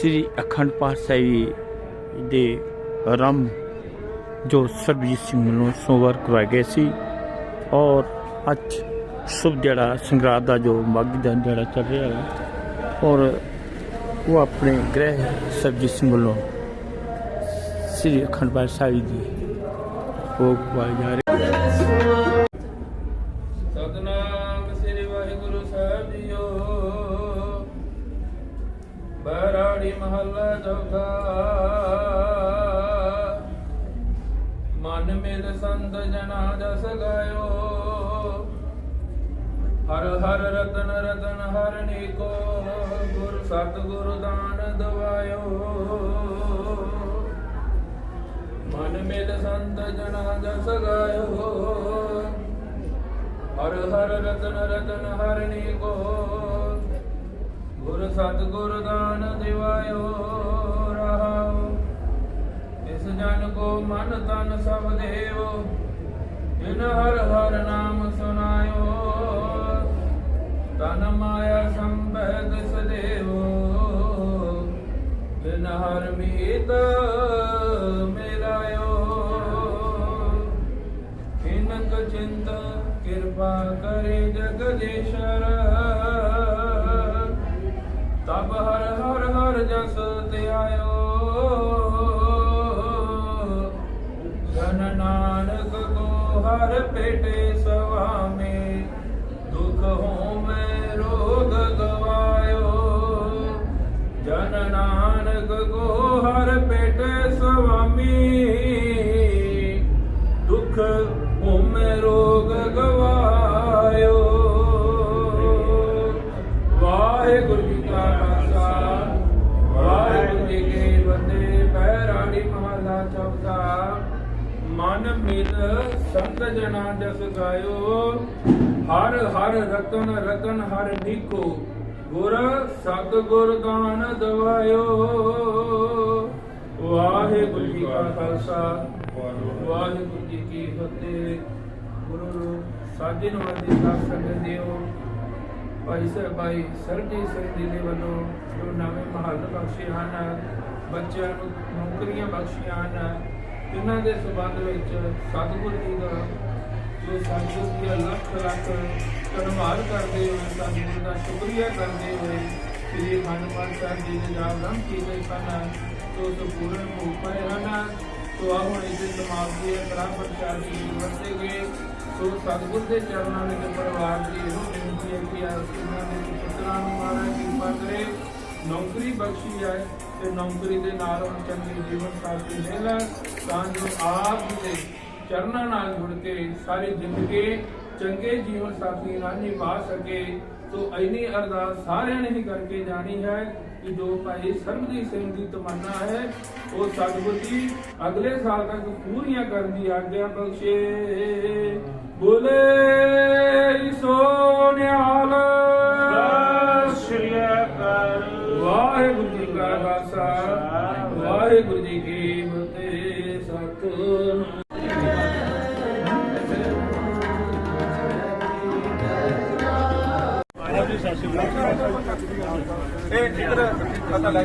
ਸ੍ਰੀ ਅਖੰਡ ਪਾਠ ਸਾਹਿਬ ਦੇ ਆਰੰਭ ਜੋ ਸਰਬਜੀਤ ਸਿੰਘ ਨੂੰ ਸੋਮਵਾਰ ਕਰਵਾਏ ਗਏ ਸੀ ਔਰ ਅੱਜ ਸ਼ੁਭ ਜਿਹੜਾ ਸੰਗਰਾਦ ਦਾ ਜੋ ਮਾਘੀ ਦਾ ਜਿਹੜਾ ਚੱਲ ਰਿਹਾ ਹੈ ਔਰ ਉਹ ਆਪਣੇ ਗ੍ਰਹਿ ਸਰਬਜੀਤ ਸਿੰਘ ਵੱਲੋਂ ਸ੍ਰੀ ਅਖੰਡ ਪਾਠ ਸਾਹਿਬ ਦੀ ਭੋਗ ਕਰਵਾਏ ਜਾ ਰਹੇ ਹਰ ਹਰ ਰਤਨ ਰਤਨ ਹਰ ਨੀਕੋ, ਗੁਰ ਸਤ ਦਾਨ ਦਵਾਇਓ। ਮਨ ਮੇਲ ਸੰਤ ਜਨਾ ਜਸ ਗਾਇਓ। ਹਰ ਹਰ ਰਤਨ ਰਤਨ ਹਰ ਕੋ ਗੁਰ ਸਤ ਦਾਨ ਦਿਵਾਇਓ। ਰਹਾਉ ਇਸ ਜਨ ਕੋ ਮਨ ਤਨ ਸਭ ਦੇਵੋ। ਜਿਨ ਹਰ ਹਰ ਨਾਮ ਸੁਨਾਇਓ। ਤਨ ਮਾਇਆ ਸੰਭੈ ਦਿਸ ਦੇਵੋ ਜਿਨ ਹਰ ਮੀਤ ਮਿਲਾਇਓ ਇਨਕ ਚਿੰਤ ਕਿਰਪਾ ਕਰੇ ਜਗਦੀਸ਼ਰ ਤਬ ਹਰ ਹਰ ਹਰ ਜਸ ਧਿਆਇਓ ਜਨ ਨਾਨਕ ਕੋ ਹਰ ਪੇਟੇ ਸਵਾਮੇ ਦੁਖ ਹੋ ਮਨ ਮਿਲ ਸੰਤ ਜਨਾ ਜਸ ਗਾਇਓ। ਹਰ ਹਰ ਰਤਨ ਰਤਨ ਹਰ ਨੀਕੋ। ਗੁਰ ਸਤ ਗੁਰ ਦਾਨ ਦਵਾਇਓ। ਵਾਹਿਗੁਰੂ ਜੀ ਕਾ ਖਾਲਸਾ। ਵਾਹਿਗੁਰੂ ਜੀ ਕੀ ਫਤਿਹ। ਗੁਰੂ ਸਾਜੇ ਨੂੰ ਦੇ ਸੰਗਤ ਦਿਓ। ਭਾਈ ਸਾਹਿਬ ਭਾਈ ਸਰਜੀਤ ਸਿੰਘ ਜੀ ਦੇ ਵੱਲੋਂ ਜੋ ਨਵੇਂ ਮਹੱਲ ਬਖਸ਼ੇ ਹਨ, ਬੱਚਿਆਂ ਨੂੰ ਨੌਕਰੀਆਂ ਬਖਸ਼ੀਆਂ ਹਨ ਇਹਨਾਂ ਦੇ ਸਬੰਧ ਵਿੱਚ ਸਤਿਗੁਰ ਜੀ ਦਾ ਜੋ ਸਤਿਗੁਰ ਜੀ ਦਾ ਲੱਖ ਲੱਖ ਧੰਨਵਾਦ ਕਰਦੇ ਹੋਏ, ਸਤਿਗੁਰ ਦਾ ਸ਼ੁਕਰੀਆ ਕਰਦੇ ਹੋਏ ਸ੍ਰੀ ਹਨੂਮਾਨ ਸਾਹਿਬ ਜੀ ਦੇ ਜਾਗਰਣ ਕੀਤੇ ਸਨ। ਸੋ ਸੰਪੂਰਨ ਹੋ ਪਏ ਹਨ ਸੋ ਆਹ ਹੁਣ ਇਸ ਦਿਮਾਗ ਦੀ ਕਲਾ ਪ੍ਰਚਾਰ ਦੀ ਵਰਤੇ ਗਏ। ਸੋ ਸਤਿਗੁਰ ਦੇ ਚਰਨਾਂ ਵਿੱਚ ਪਰਿਵਾਰ ਦੀ ਇਹੋ ਬੇਨਤੀ ਹੈ ਕਿ ਆਪ ਇਹਨਾਂ ਦੇ ਪੁੱਤਰਾਂ ਨੂੰ ਮਹਾਰਾਜ ਕਿਰਪਾ ਕਰੇ। ਨੌਕਰੀ ਬਖਸ਼ੀ ਹੈ ਤੇ ਨੌਕਰੀ ਦੇ ਨਾਲ ਹੁਣ ਚੰਗੀ ਜੀਵਨ ਸਾਥੀ ਮਿਲੇ। ਤਾਂ ਜੋ ਆਪ ਦੇ ਚਰਨਾਂ ਨਾਲ ਜੁੜ ਕੇ ਸਾਰੀ ਜ਼ਿੰਦਗੀ ਚੰਗੇ ਜੀਵਨ ਸਾਥੀ ਨਾਲ ਨਿਭਾ ਸਕੇ ਸੋ ਐਨੀ ਅਰਦਾਸ ਸਾਰਿਆਂ ਨੇ ਹੀ ਕਰਕੇ ਜਾਣੀ ਹੈ ਕਿ ਜੋ ਭਾਈ ਸਰਬਜੀਤ ਸਿੰਘ ਦੀ ਤਮੰਨਾ ਹੈ ਉਹ ਸਤਿਗੁਰ ਜੀ ਅਗਲੇ ਸਾਲ ਤੱਕ ਪੂਰੀਆਂ ਕਰਨ ਦੀ ਆਗਿਆ ਬਖਸ਼ੇ। ਬੋਲੇ ਸੋ ਨਿਹਾਲ। ਸਤਿ ਸ਼੍ਰੀ ਅਕਾਲ। ਵਾਹਿਗੁਰੂ ਜੀ ਕਾ ਖਾਲਸਾ ਵਾਹਿਗੁਰੂ ਜੀ ਕੀ ਫਤਿਹ। ਸਤਿਨਾਮ ਇਹ ਇਧਰ ਪਤਾ ਲੈ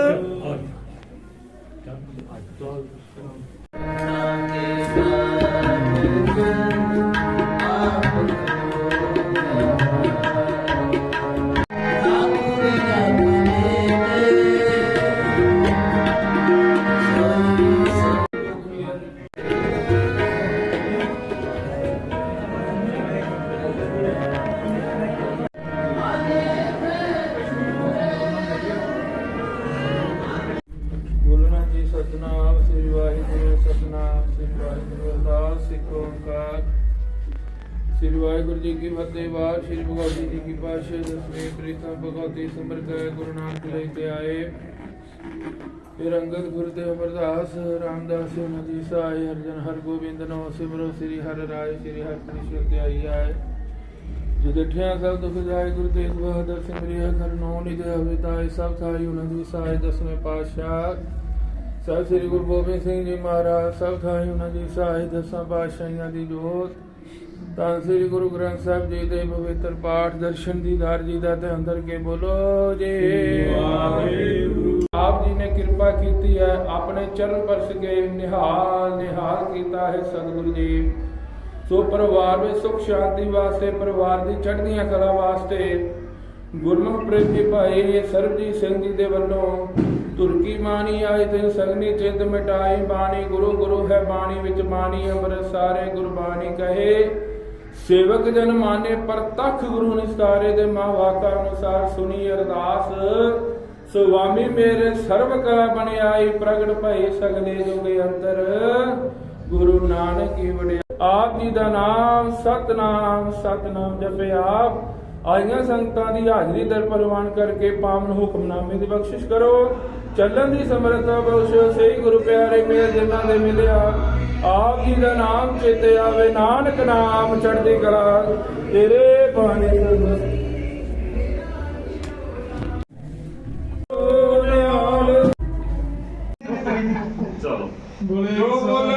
ਵਾਹਿਗੁਰੂ ਜੀ ਕੀ ਫਤਿਹ ਬਾਦ ਸ੍ਰੀ ਭਗਵਤੀ ਜੀ ਕੀ ਪਾਤਸ਼ਾਹ, ਦਸਵੇਂ ਪ੍ਰੀਤਮ ਭਗਵਤੀ ਸਿਮਰਤ ਗੁਰੂ ਨਾਨਕ ਲੈ ਕੇ ਆਏ। ਫਿਰ ਅੰਗਦ ਗੁਰਦੇਵ ਅਮਰਦਾਸ, ਰਾਮਦਾਸ ਉਹਨਾਂ ਦੀ ਹਰਜਨ ਹਰ ਗੋਬਿੰਦ ਨੋ ਸਿਮਰੋ, ਸ੍ਰੀ ਹਰਿ ਰਾਏ, ਸ੍ਰੀ ਹਰਿ ਕ੍ਰਿਸ਼ਨ ਤੇ ਆਈ ਆਏ। ਜਦ ਸਭ ਦੁਖ ਜਾਏ, ਗੁਰੂ ਤੇਗ ਬਹਾਦਰ ਸਿਮਰਿਆ ਕਰ ਨਿਜ ਅਵਿਤਾਏ ਸਭ ਥਾਈ ਉਹਨਾਂ ਦੀ ਸਹਾਇ ਦਸਵੇਂ ਪਾਤਸ਼ਾਹ। ਸਭ ਸ੍ਰੀ ਗੁਰੂ ਗੋਬਿੰਦ ਸਿੰਘ ਜੀ ਮਹਾਰਾਜ, ਸਭ ਥਾਈ ਉਹਨਾਂ ਦੀ ਸਹਾਇ ਦਸਾਂ ਪਾਤਸ਼ਾਹੀਆਂ ਦੀ ਜੋਤ। ਤਾਂ ਸ੍ਰੀ ਗੁਰੂ ਗ੍ਰੰਥ ਸਾਹਿਬ ਜੀ ਦੇ ਪਵਿੱਤਰ ਪਾਠ ਦਰਸ਼ਨ ਦੀਦਾਰ ਜੀ ਦਾ ਧਿਆਨ ਕਰਕੇ ਬੋਲੋ ਜੀ। ਆਪ ਜੀ ਨੇ ਕਿਰਪਾ ਕੀਤੀ ਹੈ ਆਪਣੇ ਚਰਨ ਪਰਸ ਕੇ ਨਿਹਾਲ ਨਿਹਾਲ ਕੀਤਾ ਹੈ ਸਤਿਗੁਰੂ ਜੀ। ਸੋ ਪਰਿਵਾਰ ਵਿੱਚ ਸੁਖ ਸ਼ਾਂਤੀ ਵਾਸਤੇ ਪਰਿਵਾਰ ਦੀ ਚੜ੍ਹਦੀਆਂ ਕਲਾ ਵਾਸਤੇ ਗੁਰਮੁਖ ਪ੍ਰੇਮੀ ਭਾਈ ਸਰਬਜੀਤ ਸਿੰਘ ਜੀ ਦੇ ਵੱਲੋਂ ਤੁਰਕੀ ਬਾਣੀ ਆਏ ਤੇ ਸਗਨੀ ਚਿੰਤ ਮਿਟਾਈ ਬਾਣੀ ਗੁਰੂ ਗੁਰੂ ਹੈ ਬਾਣੀ ਵਿੱਚ ਬਾਣੀ ਅੰਮ੍ਰਿਤ ਸਾਰੇ ਗੁਰਬਾਣੀ ਕਹੇ। ਸੇਵਕ ਜਨ ਮਾਨੇ ਪ੍ਰਤੱਖ ਗੁਰੂ ਨਿਸਤਾਰੇ ਦੇ ਮਾ ਅਨੁਸਾਰ ਸੁਣੀ ਅਰਦਾਸ, ਸੁਆਮੀ ਮੇਰੇ ਸਰਬ ਕਲਾ ਬਣਾਈ ਪ੍ਰਗਟ ਭਈ ਸਗਲੇ ਜੁਗੇ ਅੰਦਰ। ਗੁਰੂ ਨਾਨਕ ਕੀ ਵਡਿਆ, ਆਪ ਜੀ ਦਾ ਨਾਮ ਸਤਨਾਮ ਸਤਨਾਮ ਜਪਿਆ ਆਈਆਂ ਸੰਗਤਾਂ ਦੀ ਹਾਜ਼ਰੀ ਦਰ ਪ੍ਰਵਾਨ ਕਰਕੇ ਪਾਵਨ ਹੁਕਮਨਾਮੇ ਦੀ ਬਖਸ਼ਿਸ਼ ਕਰੋ। ਚੱਲਣ ਦੀ ਸਮਰੱਥਾ ਬਖਸ਼ੋ। ਸਹੀ ਗੁਰੂ ਪਿਆਰੇ ਮੇਰ ਜਿਨ੍ਹਾਂ ਦੇ ਮਿਲਿਆ। ਆਪ ਜੀ ਦਾ ਨਾਮ ਚੇਤੇ ਆਵੇ ਨਾਨਕ ਨਾਮ ਚੜ੍ਹਦੀ ਕਲਾ ਤੇਰੇ ਬਾਣੇ ਸਰਬਤ ਚਲੋ। ਜੋ ਬੋਲੇ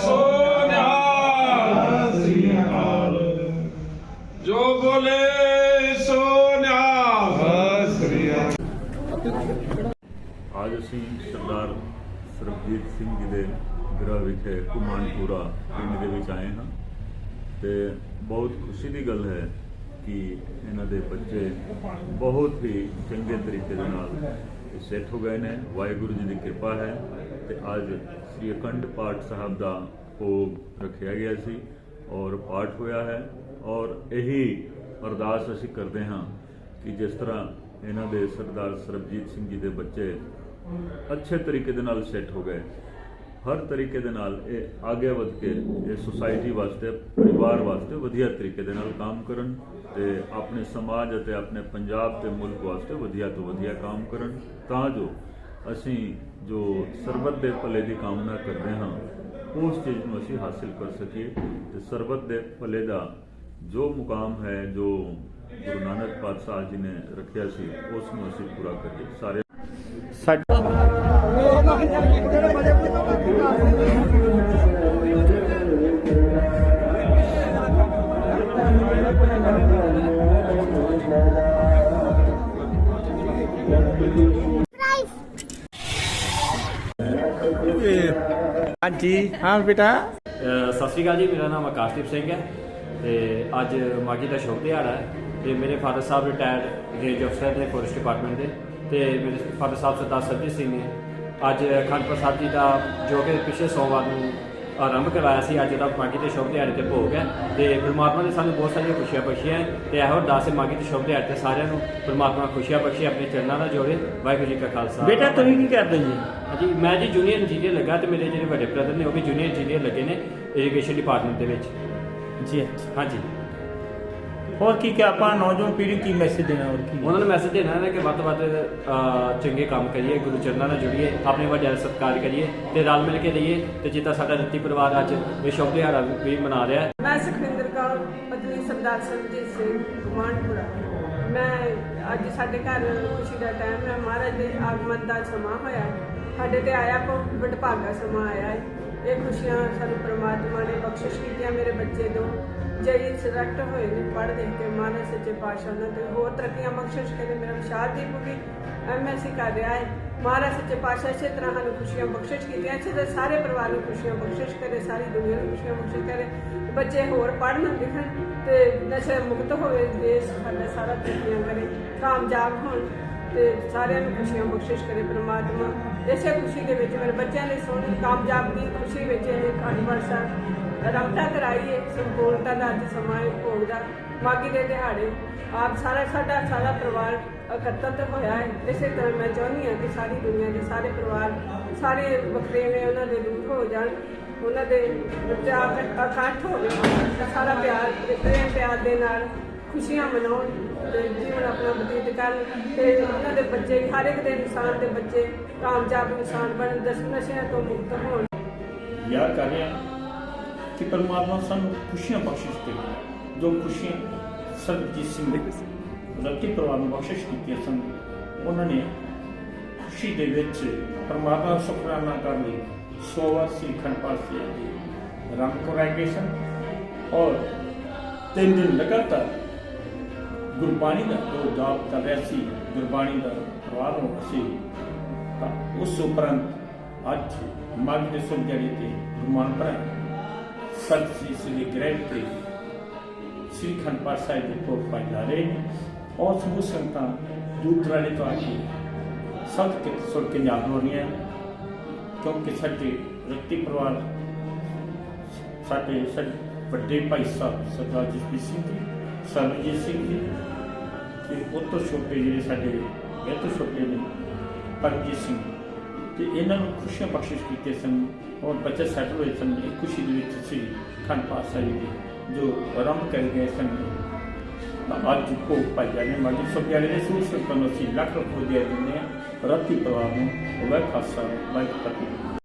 ਸੋ ਨਿਹਾਲ। ਜੋ ਬੋਲੇ ਸੋ ਨਿਹਾਲ। ਅੱਜ ਅਸੀਂ ਸਰਦਾਰ ਸਰਬਜੀਤ ਸਿੰਘ ਜੀ ਦੇ ਗ੍ਰਹਿ ਵਿਖੇ ਕੁਮਾਨਪੁਰਾ ਪਿੰਡ ਦੇ ਵਿੱਚ ਆਏ ਹਾਂ ਤੇ ਬਹੁਤ ਖੁਸ਼ੀ ਦੀ ਗੱਲ ਹੈ ਕਿ ਇਹਨਾਂ ਦੇ ਬੱਚੇ ਬਹੁਤ ਹੀ ਚੰਗੇ ਤਰੀਕੇ ਦੇ ਨਾਲ ਸੈੱਟ ਹੋ ਗਏ ਨੇ। ਵਾਹਿਗੁਰੂ ਜੀ ਦੀ ਕਿਰਪਾ ਹੈ ਤੇ ਅੱਜ ਸ੍ਰੀ ਅਖੰਡ ਪਾਠ ਸਾਹਿਬ ਦਾ ਭੋਗ ਰੱਖਿਆ ਗਿਆ ਸੀ ਔਰ ਪਾਠ ਹੋਇਆ ਹੈ ਔਰ ਇਹੀ ਅਰਦਾਸ ਅਸੀਂ ਕਰਦੇ ਹਾਂ ਕਿ ਜਿਸ ਤਰ੍ਹਾਂ ਇਹਨਾਂ ਦੇ ਸਰਦਾਰ ਸਰਬਜੀਤ ਸਿੰਘ ਜੀ ਦੇ ਬੱਚੇ ਅੱਛੇ ਤਰੀਕੇ ਦੇ ਨਾਲ ਸੈੱਟ ਹੋ ਗਏ। ਹਰ ਤਰੀਕੇ ਦੇ ਨਾਲ ਇਹ ਅੱਗੇ ਵਧ ਕੇ ਇਹ ਸੁਸਾਇਟੀ ਵਾਸਤੇ, ਪਰਿਵਾਰ ਵਾਸਤੇ ਵਧੀਆ ਤਰੀਕੇ ਦੇ ਨਾਲ ਕੰਮ ਕਰਨ ਤੇ ਆਪਣੇ ਸਮਾਜ ਅਤੇ ਆਪਣੇ ਪੰਜਾਬ ਤੇ ਮੁਲਕ ਵਾਸਤੇ ਵਧੀਆ ਤੋਂ ਵਧੀਆ ਕੰਮ ਕਰਨ। ਤਾਂ ਜੋ ਅਸੀਂ ਜੋ ਸਰਬਤ ਦੇ ਭਲੇ ਦੀ ਕਾਮਨਾ ਕਰਦੇ ਹਾਂ, ਉਸ ਚੀਜ਼ ਨੂੰ ਅਸੀਂ ਹਾਸਿਲ ਕਰ ਸਕੀਏ ਤੇ ਸਰਬਤ ਦੇ ਭਲੇ ਦਾ ਜੋ ਮੁਕਾਮ ਹੈ, ਜੋ ਗੁਰੂ ਨਾਨਕ ਪਾਤਸ਼ਾਹ ਜੀ ਨੇ ਰੱਖਿਆ ਸੀ, ਉਸ ਨੂੰ ਅਸੀਂ ਪੂਰਾ ਕਰੀਏ। ਸਾਰੇ ਸਾਡੇ ਹਾਂਜੀ। ਹਾਂ ਬੇਟਾ। ਸਤਿ ਸ਼੍ਰੀ ਅਕਾਲ ਜੀ ਮੇਰਾ ਨਾਮ ਆਕਾਸ਼ਦੀਪ ਸਿੰਘ ਹੈ ਤੇ ਅੱਜ ਮਾਗੀ ਦਾ ਸ਼ੁਭ ਦਿਹਾੜਾ ਹੈ ਤੇ ਮੇਰੇ ਫਾਦਰ ਸਾਹਿਬ ਰਿਟਾਇਰਡ ਰੇਂਜ ਅਫਸਰ ਨੇ ਫੋਰੈਸਟ ਡਿਪਾਰਟਮੈਂਟ ਦੇ ਤੇ ਮੇਰੇ ਫਾਦਰ ਸਾਹਿਬ ਸਰਦਾਰ ਸਰਜੀਤ ਸਿੰਘ ਨੇ ਅੱਜ ਅਖੰਡ ਪ੍ਰਸਾਦ ਜੀ ਦਾ ਜੋ ਕਿ ਪਿਛਲੇ ਸੋਮਵਾਰ ਨੂੰ ਆਰੰਭ ਕਰਵਾਇਆ ਸੀ ਅੱਜ ਦਾ ਮਾਗੀ ਦੇ ਸ਼ੁਭ ਦਿਹਾੜੇ ਤੇ ਭੋਗ ਹੈ। ਤੇ ਪ੍ਰਮਾਤਮਾ ਨੇ ਸਾਨੂੰ ਬਹੁਤ ਸਾਰੀਆਂ ਖੁਸ਼ੀਆਂ ਬਖਸ਼ੀਆਂ ਤੇ ਇਹੋ ਹੈ ਮਾਗੀ ਦੇ ਸ਼ੁਭ ਦਿਹਾੜੇ ਤੇ ਸਾਰਿਆਂ ਨੂੰ। ਪ੍ਰਮਾਤਮਾ ਖੁਸ਼ੀਆਂ ਬਖਸ਼ੇ ਆਪਣੇ ਚਰਨਾਂ ਨਾਲ ਜੋੜੇ। ਵਾਹਿਗੁਰੂ ਜੀ ਕਾ ਖਾਲਸਾ। ਬੇਟਾ ਤੁਸੀਂ ਕੀ ਕਰਦੇ ਜੀ? ਹਾਂਜੀ ਮੈਂ ਜੀ ਜੂਨੀਅਰ ਇੰਜੀਨੀਅਰ ਲੱਗਾ ਤੇ ਮੇਰੇ ਜਿਹੜੇ ਵੱਡੇ ਬ੍ਰਦਰ ਨੇ ਉਹ ਵੀ ਜੂਨੀਅਰ ਇੰਜੀਨੀਅਰ ਲੱਗੇ ਨੇ ਇਰੀਗੇਸ਼ਨ ਡਿਪਾਰਟਮੈਂਟ ਦੇ ਵਿੱਚ। ਜੀ। ਹਾਂਜੀ। ਹੋਰ ਕੀ ਕਿ ਆਪਾਂ? ਨੌਜਵਾਨ ਪੀੜ੍ਹੀ ਨੂੰ ਕੀ ਮੈਸੇਜ ਦੇਣਾ ਹੋਰ ਕੀ? ਉਹਨਾਂ ਨੂੰ ਮੈਸੇਜ ਦੇਣਾ ਹੈ ਕਿ ਵੱਧ ਤੋਂ ਵੱਧ ਚੰਗੇ ਕੰਮ ਕਰੀਏ ਗੁਰੂ ਚਰਨਾਂ ਨਾਲ ਜੁੜੀਏ ਆਪਣੇ ਵੱਡਿਆਂ ਦਾ ਸਤਿਕਾਰ ਕਰੀਏ ਤੇ ਰਲ ਮਿਲ ਕੇ ਰਹੀਏ ਤੇ ਜਿੱਦਾਂ ਸਾਡਾ ਰੱਤੀ ਪਰਿਵਾਰ ਅੱਜ ਵਿਸ਼ਵ ਦਿਹਾੜਾ ਵੀ ਮਨਾ ਰਿਹਾ ਹੈ। ਮੈਂ ਸੁਖਵਿੰਦਰ ਕੌਰ ਪਤਨੀ ਸਰਦਾਰ ਸਰਜੀਤ ਸਿੰਘ ਗੁਮਾਨਪੁਰਾ ਮੈਂ ਅੱਜ ਸਾਡੇ ਘਰ ਖੁਸ਼ੀ ਦਾ ਟਾਈਮ ਹੈ। ਮਹਾਰਾਜ ਦੇ ਆਗਮਨ ਦਾ ਸਮਾਂ ਹੋਇਆ ਹੈ। ਸਾਡੇ ਤੇ ਆਇਆ ਬਹੁਤ ਵਡਭਾਗਾ ਸਮਾਂ ਆਇਆ ਹੈ। ਇਹ ਖੁਸ਼ੀਆਂ ਸਾਨੂੰ ਪਰਮਾਤਮਾ ਨੇ ਬਖਸ਼ਿਸ਼ ਕੀਤੀਆਂ ਮੇਰੇ ਬੱਚੇ ਤੋਂ। ਜਈ ਸਿਲੈਕਟ ਹੋਏ ਨੇ, ਪੜ੍ਹ ਲਿਖ ਕੇ ਮਹਾਰਾਜ ਸੱਚੇ ਪਾਤਸ਼ਾਹ ਨੇ ਤੇ ਹੋਰ ਤਰੱਕੀਆਂ ਬਖਸ਼ਿਸ਼ ਕਰੇ ਮੇਰਾ ਵਿਸ਼ਾਲਦੀਪ ਵੀ ਐਮਐਸਸੀ ਕਰ ਰਿਹਾ ਹੈ। ਮਹਾਰਾਜ ਸੱਚੇ ਪਾਤਸ਼ਾਹ ਇਸੇ ਤਰ੍ਹਾਂ ਸਾਨੂੰ ਖੁਸ਼ੀਆਂ ਬਖਸ਼ਿਸ਼ ਕੀਤੀਆਂ, ਇਸੇ ਤਰ੍ਹਾਂ ਸਾਰੇ ਪਰਿਵਾਰ ਨੂੰ ਖੁਸ਼ੀਆਂ ਬਖਸ਼ਿਸ਼ ਕਰੇ, ਸਾਰੀ ਦੁਨੀਆ ਨੂੰ ਖੁਸ਼ੀਆਂ ਬਖਸ਼ਿਸ਼ ਕਰੇ। ਬੱਚੇ ਹੋਰ ਪੜ੍ਹਨ, ਲਿਖਣ ਤੇ ਨਸ਼ੇ ਮੁਕਤ ਹੋਵੇ, ਦੇਸ਼ ਸਾਡਾ ਸਾਰਾ ਤਰੱਕੀਆਂ ਕਰੇ, ਕਾਮਯਾਬ ਹੋਣ ਤੇ ਸਾਰਿਆਂ ਨੂੰ ਖੁਸ਼ੀਆਂ ਬਖਸ਼ਿਸ਼ ਕਰੇ ਪ੍ਰਮਾਤਮਾ। ਇਸੇ ਖੁਸ਼ੀ ਦੇ ਵਿੱਚ ਮੇਰੇ ਬੱਚਿਆਂ ਨੇ ਸੋਹਣੀ ਕਾਮਯਾਬ ਦੀ ਖੁਸ਼ੀ ਵਿੱਚ ਇਹ ਕਾਲੀ ਵਰਸਾ ਰਮਤਾ ਹੈ ਸੰਪੂਰਨਤਾ ਦਾ ਅੱਜ ਸਮਾਂ ਹੈ ਭੋਗ ਦਾ। ਮਾਗੀ ਦੇ ਦਿਹਾੜੇ ਆਪ ਸਾਰਾ ਸਾਡਾ ਸਾਰਾ ਪਰਿਵਾਰ ਇਕੱਤਰ ਹੋਇਆ ਹੈ। ਇਸੇ ਤਰ੍ਹਾਂ ਮੈਂ ਚਾਹੁੰਦੀ ਹਾਂ ਕਿ ਸਾਰੀ ਦੁਨੀਆ ਦੇ ਸਾਰੇ ਪਰਿਵਾਰ, ਸਾਰੇ ਵਖਰੇਵੇਂ ਉਹਨਾਂ ਦੇ ਦੂਰ ਹੋ ਜਾਣ, ਉਹਨਾਂ ਦੇ ਬੱਚਾ ਦਾ ਇਕੱਠ ਹੋਵੇ ਸਾਰਾ ਪਿਆਰ ਤੇ ਪ੍ਰੇਮ ਪਿਆਰ ਦੇ ਨਾਲ ਖੁਸ਼ੀਆਂ ਮਨਾਉਣ ਤੇ ਜੀਵਨ ਤੇ ਉਹਨਾਂ ਦੇ ਬੱਚੇ ਹਰ ਇੱਕ ਦੇ ਇਨਸਾਨ ਦੇ ਬੱਚੇ ਕਾਮਯਾਬ ਇਨਸਾਨ ਬਣਨ ਦਸ ਨਸ਼ਿਆਂ ਤੋਂ ਮੁਕਤ ਹੋਣ। ਯਾਦ ਕਰ ਰਹੇ ਕਿ ਪਰਮਾਤਮਾ ਸਾਨੂੰ ਖੁਸ਼ੀਆਂ ਬਖਸ਼ਿਸ਼ ਕਰੇ ਜੋ ਖੁਸ਼ੀਆਂ ਸਰਬਜੀਤ ਸਿੰਘ ਦੇ ਰੱਤੀ ਪਰਿਵਾਰ ਨੂੰ ਬਖਸ਼ਿਸ਼ ਕੀਤੀਆਂ ਸਨ, ਉਹਨਾਂ ਨੇ ਖੁਸ਼ੀ ਦੇ ਵਿੱਚ ਪਰਮਾਤਮਾ ਸ਼ੁਕਰਾਨਾ ਕਰਨ ਲਈ ਸੋਵਾ ਸਿੰਘ ਖੰਡਪਾਲ ਦੀ ਰਾਮ ਸਨ ਔਰ ਤਿੰਨ ਦਿਨ ਲਗਾਤਾਰ ਗੁਰਬਾਣੀ ਦਾ ਜੋ ਜਾਪ ਕਰ ਰਿਹਾ ਸੀ, ਗੁਰਬਾਣੀ ਦਾ ਪ੍ਰਵਾਹ ਨੂੰ ਸੀ ਤਾਂ ਉਸ ਉਪਰੰਤ ਅੱਜ ਮਾਘ ਦੇ ਸੁਭ ਤੇ ਗੁਰਮਾਨ ਪਰ ਸਤ ਸ੍ਰੀ ਸ੍ਰੀ ਗ੍ਰਹਿ ਤੇ ਸ੍ਰੀ ਖੰਡ ਪਾਠ ਸਾਹਿਬ ਦੇ ਭੋਗ ਪਾਏ ਜਾ ਰਹੇ ਨੇ। ਔਰ ਸਮੂਹ ਸੰਗਤਾਂ ਦੂਰ ਦਰਾਡੇ ਤੋਂ ਆ ਕੇ ਸਤ ਕੇ ਸੁਣ ਕੇ ਯਾਦ ਹੋ ਰਹੀਆਂ ਕਿਉਂਕਿ ਸਾਡੇ ਵਿਅਕਤੀ ਪਰਿਵਾਰ, ਸਾਡੇ ਸਾਡੇ ਵੱਡੇ ਭਾਈ ਸਾਹਿਬ, ਸਰਦਾਰ ਜਸਪੀਤ ਸਿੰਘ ਜੀ, ਸਰਬਜੀਤ ਸਿੰਘ ਜੀ ਤੇ ਉਹ ਤੋਂ ਛੋਟੇ ਜਿਹੜੇ ਸਾਡੇ ਇਹ ਤੋਂ ਛੋਟੇ ਨੇ, ਪਰਮਜੀਤ ਸਿੰਘ, ਤੇ ਇਹਨਾਂ ਨੂੰ ਖੁਸ਼ੀਆਂ ਬਖਸ਼ਿਸ਼ ਕੀਤੇ ਸਨ। ਔਰ ਬੱਚੇ ਸੈਟਲ ਹੋਏ ਸਨ, ਇਹ ਖੁਸ਼ੀ ਦੇ ਵਿੱਚ ਸੀ ਖੰਡ ਪਾਠ ਸਾਹਿਬ ਜੀ ਜੋ ਆਰੰਭ ਕਰ ਗਏ ਸਨ। ਅੱਜ ਕੋ ਪਾਈ ਜਾਣੇ ਮਾਜੀ ਸਭ ਜਾਣੇ ਨੇ ਸੂਰ ਸੇ ਪਨੋਸੀ ਲੱਖ ਲੱਖ ਵਧੀਆ ਦਿੰਦੇ ਆ। ਰੱਤੀ ਪਰਿਵਾਰ ਨੂੰ ਉਹ ਖਾਸਾ ਵਾਹਿਗੁਰੂ ਫਤਿਹ